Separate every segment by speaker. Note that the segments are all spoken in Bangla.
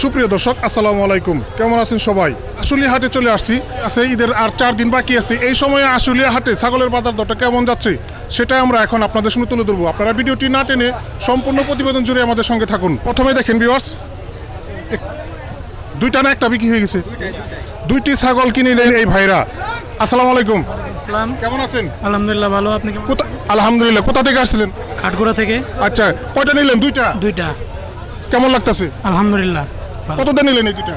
Speaker 1: সুপ্রিয় দর্শক আসসালামু আলাইকুম। কেমন আছেন সবাই? আশুলিয়া হাটে চলে আসছি। আছে ঈদের আর চার দিন বাকি আছে। এই সময়ে আশুলিয়া হাটে ছাগলের বাজার দরটা কেমন যাচ্ছে সেটা আমরা এখন আপনাদের সঙ্গে তুলে ধরবো। আপনারা ভিডিওটি না টেনে সম্পূর্ণ প্রতিবেদন জুড়ে আমাদের সঙ্গে থাকুন। প্রথমে দেখেন ভিউয়ার্স দুইটা না একটা বিক্রি হয়ে গেছে। দুইটি ছাগল কিনে নিলেন এই ভাইরা। আসসালামু আলাইকুম।
Speaker 2: ইসলাম
Speaker 1: কেমন আছেন?
Speaker 2: আলহামদুলিল্লাহ ভালো। আপনি
Speaker 1: কোথা আলহামদুলিল্লাহ কোথা থেকে আসছিলেন?
Speaker 2: কাঠগোড়া থেকে।
Speaker 1: আচ্ছা কয়টা নিলেন? দুইটা?
Speaker 2: দুইটা।
Speaker 1: কেমন লাগতেছে?
Speaker 2: আলহামদুলিল্লাহ।
Speaker 1: কত নিলেন এই দুইটা?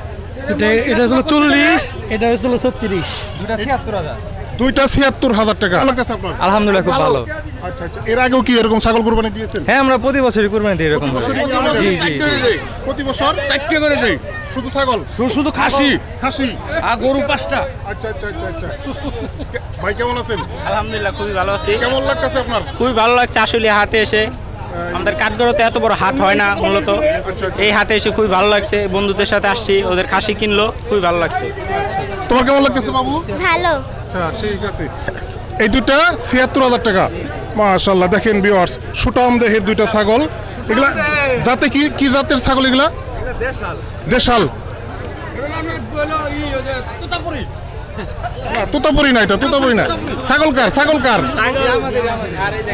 Speaker 2: এটা এটা হচ্ছিল চল্লিশ এটা হচ্ছিল ছত্রিশ।
Speaker 1: দুইটা ছিয়াত্তর হাজার। টাকা। কেমন লাগতেছে আপনার।
Speaker 3: আলহামদুলিল্লাহ খুব ভালো।
Speaker 1: আচ্ছা আচ্ছা। এর আগেও কি এরকম ছাগল কুরবানি দিয়েছেন?
Speaker 3: হ্যাঁ আমরা প্রতি বছরই কুরবানি দিই এরকম। জি জি জি।
Speaker 1: প্রতি বছর
Speaker 4: চারটে করে দেই।
Speaker 1: শুধু ছাগল?
Speaker 4: শুধু খাসি।
Speaker 1: খাসি।
Speaker 4: আর গরু পাঁচটা।
Speaker 1: আচ্ছা আচ্ছা আচ্ছা আচ্ছা। ভাই কেমন আছেন?
Speaker 5: আলহামদুলিল্লাহ খুবই ভালো আছি।
Speaker 1: কেমন লাগতেছে আপনার?
Speaker 5: খুবই ভালো লাগছে আসলে হাটে এসে। আমাদের কাঠগড়তে এত বড় হাট হয় না মূলত। এই হাটে এসে খুবই ভালো লাগছে। বন্ধুদের সাথে আসছি ওদের খাসি কিনলো খুবই ভালো লাগছে।
Speaker 1: তোমার কেমন লাগতেছে বাবু?
Speaker 6: ভালো।
Speaker 1: আচ্ছা ঠিক আছে। এই দুটা ছিয়াত্তর হাজার টাকা। মাশাল্লাহ দেখেন বিওয়ার্স সুটাম দেহের দুইটা ছাগল। এগুলা যাতে কি কি জাতের ছাগল এগুলা? দেশাল। না, তোতাপুরি না এটা তোতাপুরি না। ছাগল কার ছাগল কার?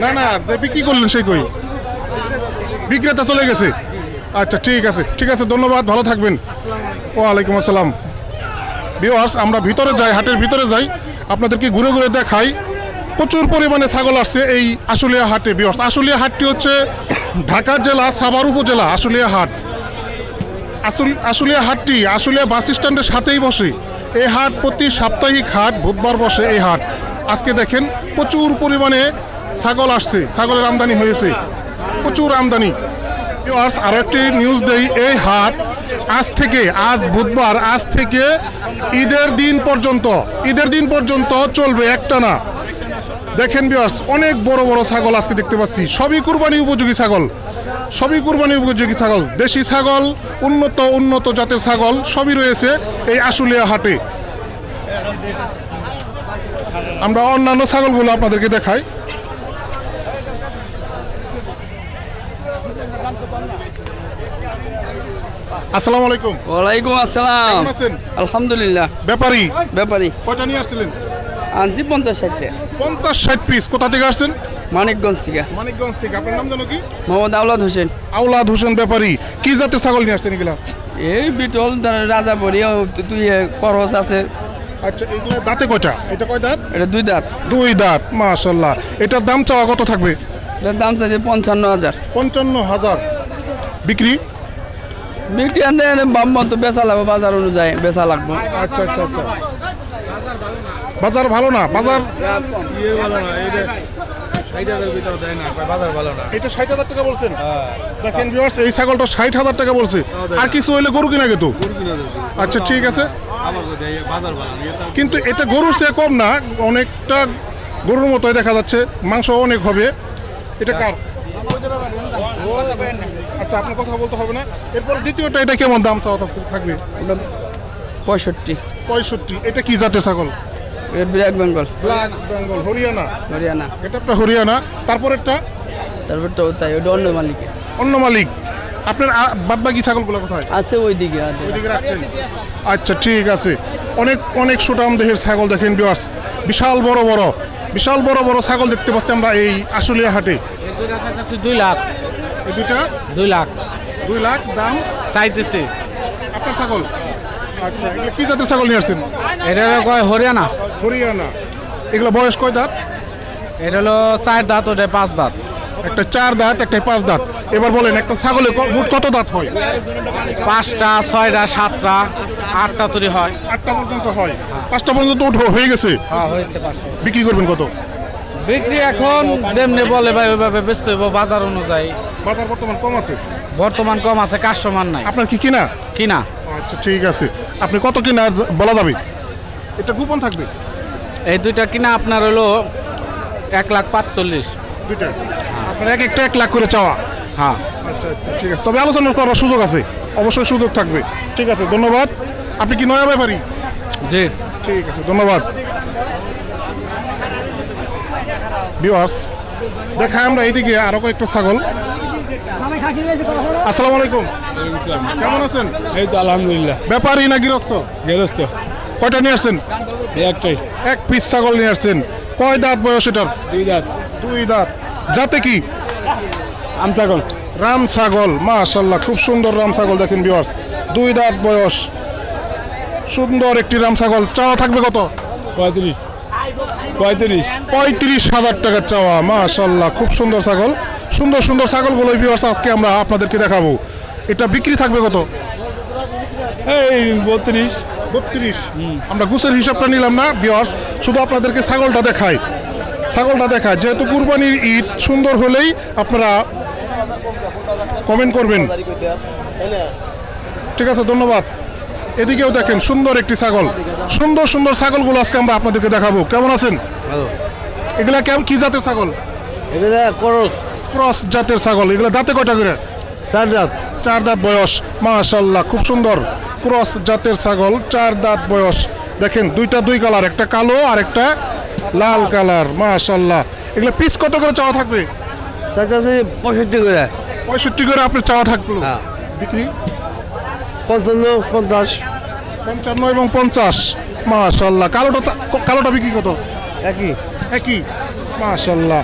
Speaker 1: না না যে বিক্রি করলেন সেই কই? বিক্রেতা চলে গেছে। আচ্ছা ঠিক আছে ঠিক আছে, ধন্যবাদ, ভালো থাকবেন। ওয়ালাইকুম আসসালাম। ভিউয়ার্স আমরা ভিতরে যাই, হাটের ভিতরে যাই। আপনাদেরকে ঘুরে ঘুরে দেখাই? প্রচুর পরিমাণে ছাগল আসছে এই আশুলিয়া হাটে ভিউয়ার্স আশুলিয়া হাটটি হচ্ছে ঢাকা জেলা, সাভার উপজেলা, আশুলিয়া হাট। আসল, আশুলিয়া হাটটি আশুলিয়া বাস স্ট্যান্ডের সাথেই বসে। এই হাট প্রতি সাপ্তাহিক হাট, বুধবার বসে এই হাট। আজকে দেখেন, প্রচুর পরিমাণে ছাগল আসছে, ছাগলের আমদানি হয়েছে। প্রচুর আমদানি। ভিউয়ার্স আরও একটি নিউজ দেই, এই হাট আজ থেকে, আজ বুধবার, আজ থেকে ঈদের দিন পর্যন্ত, ঈদের দিন পর্যন্ত চলবে একটা না দেখেন বিয়ার্স অনেক বড় বড় ছাগল আজকে দেখতে পাচ্ছি। সবই কুরবানি উপযোগী ছাগল। সবই কুরবানি উপযোগী ছাগল। দেশি ছাগল, উন্নত উন্নত জাতের ছাগল, সবই রয়েছে এই আশুলিয়া হাটে। আমরা অন্যান্য ছাগলগুলো আপনাদেরকে দেখাই। আসসালামু আলাইকুম।
Speaker 4: ওয়ালাইকুম আসসালাম। আলহামদুলিল্লাহ।
Speaker 1: ব্যাপারী?
Speaker 4: ব্যাপারী।
Speaker 1: কয়টা নিয়ে আসছিলেন?
Speaker 4: আনছি পঞ্চাশ ষাটটা
Speaker 1: পঞ্চাশ ষাট পিস কোথা থেকে আসছেন?
Speaker 4: মানিকগঞ্জ থেকে।
Speaker 1: মানিকগঞ্জ থেকে। আপনার নাম জানো কি?
Speaker 4: মোহাম্মদ আওলাদ হোসেন।
Speaker 1: আউলাদ হোসেন ব্যাপারী। কি জাতের ছাগল নিয়ে আসছেন এগুলা?
Speaker 4: এই বিটল রাজা পরি তুই করস আছে।
Speaker 1: আচ্ছা এগুলা দাঁতে কয়টা? এটা কয় দাঁত?
Speaker 4: এটা দুই দাঁত।
Speaker 1: দুই দাঁত মাশাল্লাহ এটার দাম চাওয়া কত থাকবে?
Speaker 4: এটার দাম চাইছে পঞ্চান্ন হাজার।
Speaker 1: পঞ্চান্ন হাজার। বিক্রি?
Speaker 4: বিক্রি আনতে বাম মতো বেচা লাগবে বাজার অনুযায়ী বেচা লাগবে।
Speaker 1: আচ্ছা আচ্ছা আচ্ছা। বাজার ভালো না? বাজার? এটা ষাট হাজার টাকা বলছেন? দেখেন viewers, এই ছাগলটা ষাট হাজার টাকা বলছে। আর কিছু হইলে গরু কিনা গেতো আচ্ছা ঠিক আছে। কিন্তু এটা গরুর চেয়ে কম না অনেকটা গরুর মতোই দেখা যাচ্ছে মাংস অনেক হবে। এটা কার? আচ্ছা আপনার কথা বলতে হবে না। এরপর দ্বিতীয়টা এটা কেমন দাম চাওয়া থাকবে?
Speaker 4: পঁয়ষট্টি।
Speaker 1: পঁয়ষট্টি এটা কি জাতের ছাগল?
Speaker 4: ব্ল্যাক বেঙ্গল।
Speaker 1: ব্ল্যাক বেঙ্গল হরিয়ানা?
Speaker 4: হরিয়ানা।
Speaker 1: এটা একটা হরিয়ানা। তারপরেরটা?
Speaker 4: তারপর তো তাই ওটা অন্য মালিকের।
Speaker 1: অন্য মালিক। আপনার বাদ বাকি ছাগলগুলো কোথায়?
Speaker 4: আছে ওই দিকে আছে
Speaker 1: ওইদিকে রাখছেন? আচ্ছা ঠিক আছে। অনেক অনেক সুটাম দেহের ছাগল দেখেন বিয়াস বিশাল বড় বড় বিশাল বড় বড় ছাগল দেখতে পাচ্ছি আমরা এই আশুলিয়া হাটে।
Speaker 2: দুই লাখ।
Speaker 1: এই দুইটা?
Speaker 2: দুই লাখ।
Speaker 1: দুই লাখ দাম?
Speaker 2: চাইতেছে।
Speaker 1: আপনার ছাগল? আচ্ছা এগুলো কি জাতের ছাগল নিয়ে আসছেন?
Speaker 2: এটা হলো কয় হরিয়ানা?
Speaker 1: হরিয়ানা। এগুলো বয়স কয় দাঁত?
Speaker 2: এটা হলো চার দাঁত ওটা পাঁচ দাঁত।
Speaker 1: একটা চার দাঁত একটা পাঁচ দাঁত। এবার বলেন একটা ছাগলে মোট কত দাঁত হয়?
Speaker 2: পাঁচটা ছয়টা সাতটা আটটা তৈরি হয়।
Speaker 1: আটটা পর্যন্ত হয়। পাঁচটা পর্যন্ত উঠো- হয়ে গেছে?
Speaker 2: হ্যাঁ হয়েছে পাঁচশো
Speaker 1: বিক্রি করবেন কত?
Speaker 2: বিক্রি এখন যেমনি বলে ভাই ওইভাবে বেচতে হইব বাজার অনুযায়ী।
Speaker 1: বাজার বর্তমান কম আছে?
Speaker 2: বর্তমান কম আছে কাস্টমার নাই।
Speaker 1: আপনার কি কিনা?
Speaker 2: কিনা।
Speaker 1: আচ্ছা ঠিক আছে। আপনি কত কিনা বলা যাবে? এটা কুপন থাকবে?
Speaker 2: এই দুইটা কিনা আপনার হলো এক লাখ পাঁচচল্লিশ।
Speaker 1: দুইটা। আপনার এক একটা এক লাখ করে চাওয়া?
Speaker 2: হ্যাঁ।
Speaker 1: আচ্ছা আচ্ছা ঠিক আছে। তবে আলোচনা করার সুযোগ আছে। অবশ্যই সুযোগ থাকবে। ঠিক আছে ধন্যবাদ। আপনি কি নয়া ব্যাপারী?
Speaker 2: জি।
Speaker 1: ঠিক আছে ধন্যবাদ। ভিউয়ার্স দেখা আমরা এইদিকে আরও কয়েকটা ছাগল। আসসালামু আলাইকুম। কেমন আছেন?
Speaker 2: এই তো আলহামদুলিল্লাহ।
Speaker 1: ব্যাপারী না গৃহস্থ?
Speaker 2: গেরস্ত
Speaker 1: কয়টা নিয়ে আসছেন?
Speaker 2: একটাই।
Speaker 1: এক পিস ছাগল নিয়ে আসছেন। কয় দাঁত বয়স এটার?
Speaker 2: দুই দাঁত।
Speaker 1: দুই দাঁত। যাতে কি?
Speaker 2: আমতাগল
Speaker 1: রাম ছাগল মাশাল্লাহ খুব সুন্দর রাম ছাগল দেখেন বিয়ার্স দুই দাঁত বয়স। সুন্দর একটি রাম ছাগল। চাওয়া থাকবে কত?
Speaker 2: পঁয়ত্রিশ। পঁয়ত্রিশ।
Speaker 1: পঁয়ত্রিশ হাজার টাকার চাওয়া মাশাল্লাহ খুব সুন্দর ছাগল। সুন্দর সুন্দর ছাগলগুলো বিয়ার্স আজকে আমরা আপনাদেরকে দেখাবো। এটা বিক্রি থাকবে কত?
Speaker 2: এই বত্রিশ।
Speaker 1: বত্রিশ। আমরা গুছের হিসাবটা নিলাম না বিয়ার্স শুধু আপনাদেরকে ছাগলটা দেখাই। ছাগলটা দেখায় যেহেতু কুরবানির ঈদ সুন্দর হলেই আপনারা কমেন্ট করবেন। ঠিক আছে ধন্যবাদ। এদিকেও দেখেন সুন্দর একটি ছাগল। সুন্দর সুন্দর ছাগলগুলো আজকে আমরা আপনাদেরকে দেখাবো। কেমন আছেন? এগুলা কেমন কি জাতের ছাগল?
Speaker 6: এটা করস।
Speaker 1: ক্রস জাতের ছাগল এগুলো দাঁতে কয়টা করে?
Speaker 6: চার দাঁত।
Speaker 1: চার দাঁত বয়স মাশাল্লাহ খুব সুন্দর। ক্রস জাতের ছাগল চার দাঁত বয়স। দেখেন দুইটা দুই কালার একটা কালো আর একটা লাল কালার মাশাল্লাহ এগুলো পিস কত করে চাওয়া থাকবে?
Speaker 6: পঁয়ষট্টি করে।
Speaker 1: পঁয়ষট্টি করে আপনার চাওয়া থাকবে
Speaker 6: হ্যাঁ।
Speaker 1: বিক্রি?
Speaker 6: পঞ্চান্ন পঞ্চাশ।
Speaker 1: পঞ্চান্ন এবং পঞ্চাশ মাশাল্লাহ কালোটা কালোটা বিক্রি কত?
Speaker 6: একই।
Speaker 1: একই মাশাল্লাহ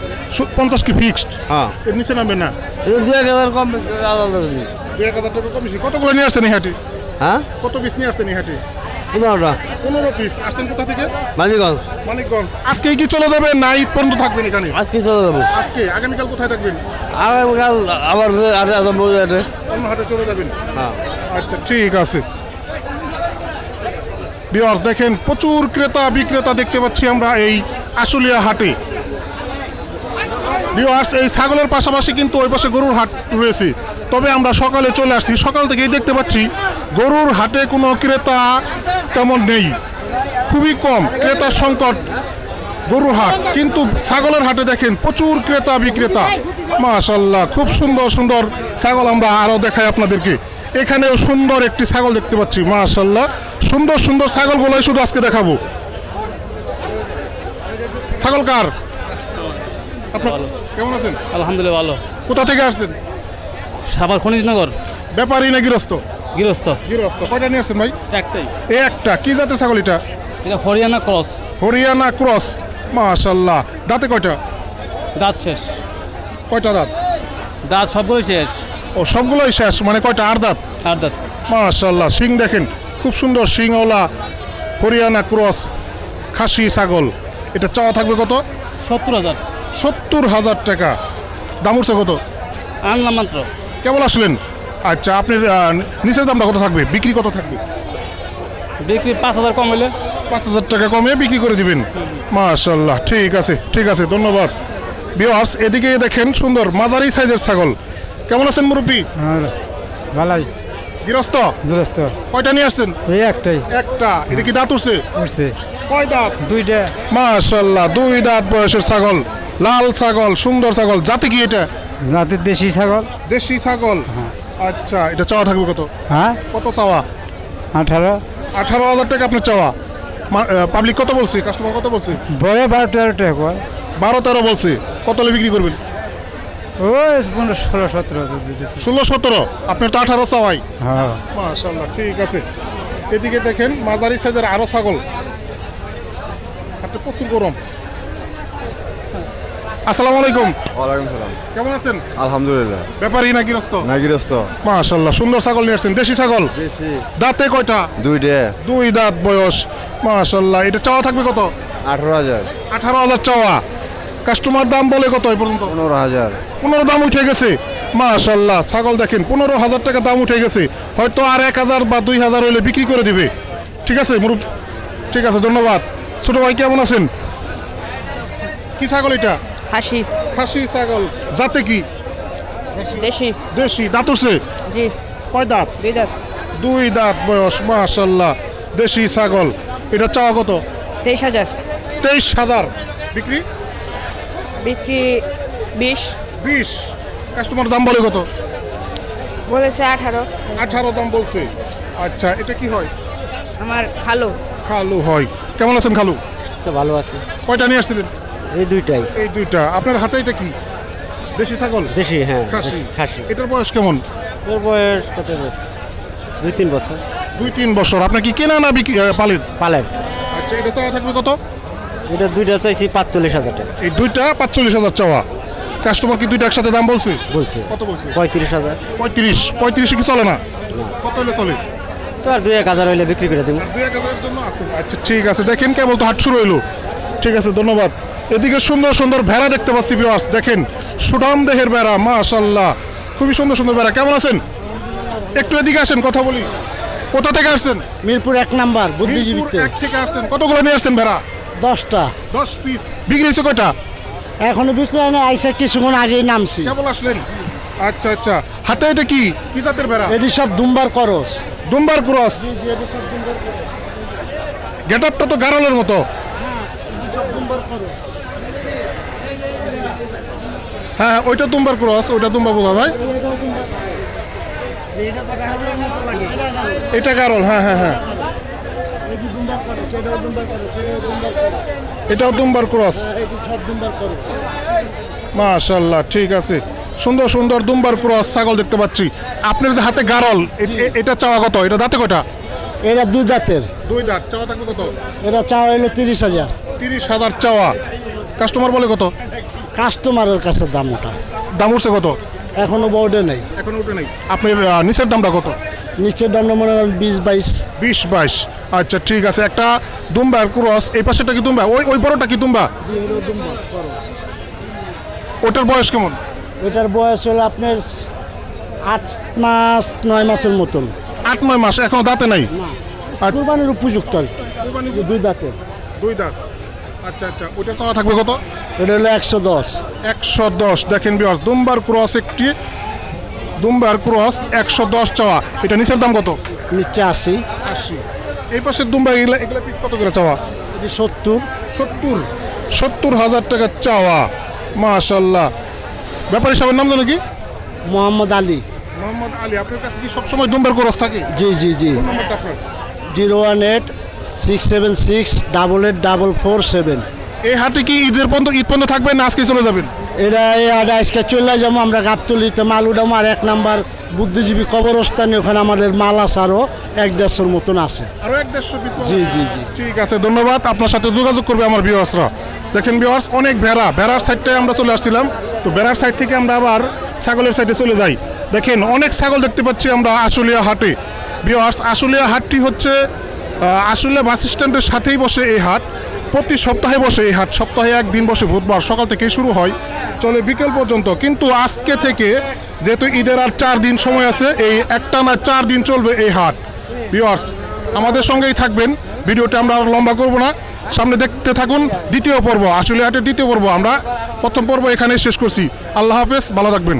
Speaker 1: পঞ্চাশ কি ফিক্সড
Speaker 6: হ্যাঁ।
Speaker 1: এর নিচে নামবে না?
Speaker 6: দু এক হাজার কম। দুই
Speaker 1: এক হাজার টাকা কম বেশি কতগুলো নিয়ে আসছেন এই হাটে
Speaker 6: হ্যাঁ?
Speaker 1: কত পিস নিয়ে আসছেন এই হাটে
Speaker 6: পনেরোটা।
Speaker 1: পনেরো পিস আসছেন কোথা থেকে?
Speaker 6: মানিগঞ্জ
Speaker 1: মানিকগঞ্জ। আজকেই কি চলে যাবে না ঈদ পর্যন্ত থাকবেন এখানে?
Speaker 6: আজকে চলে যাব।
Speaker 1: আজকে? আগামীকাল কোথায় থাকবেন?
Speaker 6: আগামীকাল আবার আরে আসাম বজারে
Speaker 1: অন্য হাটে চলে যাবেন?
Speaker 6: হ্যাঁ।
Speaker 1: আচ্ছা ঠিক আছে। বিয়ার্স দেখেন প্রচুর ক্রেতা বিক্রেতা দেখতে পাচ্ছি আমরা এই আশুলিয়া হাটে। বিয়ার্স এই ছাগলের পাশাপাশি কিন্তু ওই পাশে গরুর হাট রয়েছে। তবে আমরা সকালে চলে আসছি। সকাল থেকেই দেখতে পাচ্ছি গরুর হাটে কোনো ক্রেতা তেমন নেই। খুবই কম ক্রেতার সংকট গরুর হাট। কিন্তু ছাগলের হাটে দেখেন প্রচুর ক্রেতা বিক্রেতা। মাশাল্লাহ খুব সুন্দর সুন্দর ছাগল আমরা আরও দেখাই আপনাদেরকে। এখানেও সুন্দর একটি ছাগল দেখতে পাচ্ছি। মাশাল্লাহ সুন্দর সুন্দর ছাগলগুলোই শুধু আজকে দেখাবো। ছাগল কার? আপনার কেমন আছেন?
Speaker 2: আলহামদুলিল্লাহ ভালো।
Speaker 1: কোথা থেকে আসছেন?
Speaker 2: সাবার খনিজনগর
Speaker 1: ব্যাপারী না গৃহস্থ?
Speaker 2: গৃহস্থ।
Speaker 1: গৃহস্থ। কয়টা নিয়ে আসছেন ভাই?
Speaker 2: একটাই।
Speaker 1: এ একটা। কি জাতের ছাগল এটা?
Speaker 2: এটা হরিয়ানা ক্রস।
Speaker 1: হরিয়ানা ক্রস। মাশাল্লাহ দাঁতে কয়টা?
Speaker 2: দাঁত শেষ।
Speaker 1: কয়টা দাঁত?
Speaker 2: দাঁত সবগুলো শেষ।
Speaker 1: ও সবগুলোই শেষ। মানে কয়টা? আর দাঁত?
Speaker 2: আর দাঁত।
Speaker 1: মাশাল্লাহ সিং দেখেন। খুব সুন্দর সিংওয়ালা হরিয়ানা ক্রস খাসি ছাগল। এটা চাওয়া থাকবে কত?
Speaker 2: সত্তর হাজার।
Speaker 1: সত্তর হাজার টাকা। দাম উঠছে কত?
Speaker 2: আনলাম মাত্র।
Speaker 1: কেবল আসলেন? আচ্ছা আপনার নিচের দামটা কত থাকবে? বিক্রি কত থাকবে?
Speaker 2: বিক্রি পাঁচ হাজার কম হইলে
Speaker 1: পাঁচ হাজার টাকা কমে বিক্রি করে দিবেন। মাশাল্লাহ ঠিক আছে ঠিক আছে ধন্যবাদ। বিওয়ার্স এদিকে দেখেন সুন্দর মাঝারি সাইজের ছাগল। কেমন আছেন মুরব্বী?
Speaker 3: ভালাই।
Speaker 1: গৃহস্থ?
Speaker 3: দুরস্ত
Speaker 1: কয়টা নিয়ে আসছেন?
Speaker 3: এই একটাই।
Speaker 1: একটা। এটা কি দাঁত উঠছে?
Speaker 3: উঠছে।
Speaker 1: কয় দাঁত?
Speaker 3: দুইটা।
Speaker 1: মাশাল্লাহ দুই দাঁত বয়সের ছাগল। লাল ছাগল সুন্দর ছাগল। জাতি কি এটা?
Speaker 3: রাতের দেশি ছাগল।
Speaker 1: দেশি ছাগল? আচ্ছা এটা চাওয়া থাকবে কত?
Speaker 3: হ্যাঁ?
Speaker 1: কত চাওয়া?
Speaker 3: আঠারো।
Speaker 1: আঠারো হাজার টাকা আপনার চাওয়া। পাবলিক কত বলছে? কাস্টমার কত বলছে?
Speaker 3: বড় বারো তেরো টাকা
Speaker 1: বারো তেরো বলছে। কত হলে বিক্রি করবেন?
Speaker 3: ওই পনেরো ষোলো সতেরো হাজার
Speaker 1: ষোলো সতেরো? আপনার তো আঠারো চাওয়াই।
Speaker 3: হ্যাঁ।
Speaker 1: মাশাল্লাহ ঠিক আছে। এদিকে দেখেন মাঝারি সাইজের আরও ছাগল। হাতে প্রচুর গরম। আসসালামু আলাইকুম।
Speaker 7: ওয়ালাইকুম সালাম।
Speaker 1: কেমন আছেন?
Speaker 7: আলহামদুলিল্লাহ।
Speaker 1: ব্যাপারী না গৃহস্থ?
Speaker 7: না গৃহস্থ।
Speaker 1: মাশাল্লাহ সুন্দর ছাগল নিয়ে আসছেন। দেশি ছাগল? দাঁতে কয়টা?
Speaker 7: দুইটে।
Speaker 1: দুই দাঁত বয়স। এটা চাওয়া থাকবে কত?
Speaker 7: আঠারো হাজার।
Speaker 1: আঠারো হাজার চাওয়া। কাস্টমার দাম বলে কত এই পর্যন্ত?
Speaker 7: পনেরো হাজার।
Speaker 1: পনেরো দাম উঠে গেছে। মাশাল্লাহ ছাগল দেখেন পনেরো হাজার টাকা দাম উঠে গেছে। হয়তো আর এক হাজার বা দুই হাজার হলে বিক্রি করে দিবে। ঠিক আছে মুরুব ঠিক আছে ধন্যবাদ। ছোট ভাই কেমন আছেন? কি ছাগল এটা?
Speaker 8: হাসি
Speaker 1: খাসি ছাগল। জাতে কি?
Speaker 8: দেশি।
Speaker 1: দেশি দাঁত উঠছে?
Speaker 8: জি।
Speaker 1: কয় দাঁত?
Speaker 8: দুই দাঁত।
Speaker 1: দুই দাঁত বয়স মাশাল্লাহ দেশি ছাগল। এটা চাওয়া কত?
Speaker 8: তেইশ হাজার।
Speaker 1: তেইশ হাজার। বিক্রি?
Speaker 8: বিক্রি বিশ।
Speaker 1: বিশ। কাস্টমার দাম বলে কত?
Speaker 8: বলেছে আঠারো।
Speaker 1: আঠারো দাম বলছে। আচ্ছা এটা কি হয়?
Speaker 8: আমার খালো।
Speaker 1: খালু হয়। কেমন আছেন খালু?
Speaker 6: তো ভালো আছে।
Speaker 1: কয়টা নিয়ে আসছিলেন?
Speaker 6: এই দুইটাই।
Speaker 1: এই দুইটা। আপনার হাতে এটা কি? দেশি ছাগল?
Speaker 6: দেশি হ্যাঁ
Speaker 1: খাসি।
Speaker 6: খাসি।
Speaker 1: এটার বয়স কেমন?
Speaker 6: ওর বয়স কত দুই তিন বছর।
Speaker 1: দুই তিন বছর। আপনার কি কেনা না বিক্রি আহ, পালেন?
Speaker 6: পালেন।
Speaker 1: আচ্ছা এটা চাওয়া থাকবে কত?
Speaker 6: এটা দুইটা চাইছি পাঁচচল্লিশ হাজার টাকা।
Speaker 1: এই দুইটা পাঁচচল্লিশ হাজার চাওয়া। কাস্টমার কি দুইটা একসাথে দাম বলছে?
Speaker 6: বলছে।
Speaker 1: কত বলছে?
Speaker 6: পঁয়ত্রিশ হাজার।
Speaker 1: পঁয়ত্রিশ। পঁয়ত্রিশে কি চলে না? কত হলে চলে?
Speaker 6: তো আর দুই এক হাজার হইলে বিক্রি করে দেবো
Speaker 1: দুই এক হাজারের জন্য আছে। আচ্ছা ঠিক আছে। দেখেন কেবল তো হাট শুরু হইল। ঠিক আছে ধন্যবাদ। এদিকে সুন্দর সুন্দর ভেড়া দেখতে পাচ্ছি বিওয়ার্স দেখেন সুঠাম দেহের ভেড়া মাশাল্লাহ খুবই সুন্দর সুন্দর ভেড়া। কেমন আছেন? একটু এদিকে আসেন কথা বলি। কোথা থেকে আসছেন?
Speaker 9: মিরপুর এক নাম্বার
Speaker 1: এক থেকে আসছেন। কতগুলো নিয়ে আসছেন ভেড়া?
Speaker 9: দশটা।
Speaker 1: দশ পিস বিক্রি হয়েছে কয়টা?
Speaker 9: এখনও বিক্রি হয় না আইসা কিছুক্ষণ আগেই নামছি।
Speaker 1: কেবল আসলেন? আচ্ছা আচ্ছা। হাতে এটা কি? কি জাতের ভেড়া?
Speaker 9: এটি সব দুম্বার করস।
Speaker 1: দুম্বার ক্রস। গেট আপটা তো গারলের মতো। হ্যাঁ ওইটা দুম্বার ক্রস ওইটা দুম্বা বোঝা যায় এটা গারল হ্যাঁ হ্যাঁ হ্যাঁ। এটাও দুম্বার ক্রস। মাশাল্লাহ ঠিক আছে। সুন্দর সুন্দর দুম্বার ক্রস ছাগল দেখতে পাচ্ছি। আপনার হাতে গারল এটা চাওয়া কত? এটা দাঁতে কটা
Speaker 9: এরা দুই দাঁতের।
Speaker 1: দুই দাঁত চাওয়া কত?
Speaker 9: এরা চাওয়া হইল তিরিশ হাজার।
Speaker 1: তিরিশ হাজার চাওয়া। কাস্টমার বলে কত?
Speaker 9: কাস্টমারের কাছে দাম ওটা
Speaker 1: দাম উঠছে কত?
Speaker 9: এখনও বোর্ডে নেই।
Speaker 1: এখন উঠে নেই। আপনার আহ, নিচের দামটা কত?
Speaker 9: নিচের দামটা মনে করেন বিশ বাইশ।
Speaker 1: বিশ বাইশ। আচ্ছা ঠিক আছে। একটা দুম্বার ক্রস এই পাশেটা কি দুম্বা? ওই ওই বড়টা কি দুম্বা? ওটার বয়স কেমন?
Speaker 9: এটার বয়স হলো আপনার আট মাস নয় মাসের মতন।
Speaker 1: আট নয় মাস এখনও দাঁতে নাই? আচ্ছা।
Speaker 9: কুরবানির উপযুক্ত আর কি। দুই দাঁতের।
Speaker 1: দুই দাঁত। আচ্ছা আচ্ছা। ওটা চাওয়া থাকবে কত?
Speaker 9: এটা হলো একশো দশ।
Speaker 1: একশো দশ দেখেন বিয়ার্স দুম্বার ক্রস একটি দুম্বার ক্রস একশো দশ চাওয়া। এটা নিচের দাম কত?
Speaker 9: নিচে আশি।
Speaker 1: আশি। এই পাশের দুম্বা এগুলা এগুলা পিস কত করে চাওয়া?
Speaker 9: এটি সত্তর।
Speaker 1: সত্তর। সত্তর হাজার টাকা চাওয়া। মাশাল্লাহ ব্যাপারী সাহেবের নাম জানো কি?
Speaker 9: মোহাম্মদ আলী।
Speaker 1: মোহাম্মদ আলী আপনার কাছে কি সবসময় দুম্বার ক্রস থাকে?
Speaker 9: জি জি জি। Zero one eight six seven six double eight double four seven.
Speaker 1: এই হাটে কি ঈদের পর্যন্ত ঈদ পর্যন্ত থাকবেন না আজকে চলে যাবেন?
Speaker 9: এটা এই আডা আজকে চলে যাব আমরা গাবতলিতে মাল উঠাবো আর এক নাম্বার বুদ্ধিজীবী কবরস্থানে ওখানে আমাদের মাল আছে আরও এক দেড়শোর মতন আছে।
Speaker 1: আরও এক দেড়শো
Speaker 9: জি জি জি।
Speaker 1: ঠিক আছে ধন্যবাদ। আপনার সাথে যোগাযোগ করবে আমার ভিউয়ার্সরা দেখেন ভিউয়ার্স অনেক ভেড়া। ভেড়ার সাইডটায় আমরা চলে আসছিলাম। তো ভেড়ার সাইড থেকে আমরা আবার ছাগলের সাইডে চলে যাই। দেখেন অনেক ছাগল দেখতে পাচ্ছি আমরা আশুলিয়া হাটে। ভিউয়ার্স আশুলিয়া হাটটি হচ্ছে আশুলিয়া বাস স্ট্যান্ডের সাথেই বসে এই হাট। প্রতি সপ্তাহে বসে এই হাট, সপ্তাহে একদিন বসে বুধবার সকাল থেকে শুরু হয়, চলে বিকেল পর্যন্ত। কিন্তু আজকে থেকে যেহেতু ঈদের আর চার দিন সময় আছে, এই একটা না চার দিন চলবে এই হাট। ভিউয়ার্স আমাদের সঙ্গেই থাকবেন। ভিডিওটা আমরা আর লম্বা করব না। সামনে দেখতে থাকুন দ্বিতীয় পর্ব আসলে হাটের দ্বিতীয় পর্ব। আমরা প্রথম পর্ব এখানে শেষ করছি। আল্লাহ হাফেজ, ভালো থাকবেন।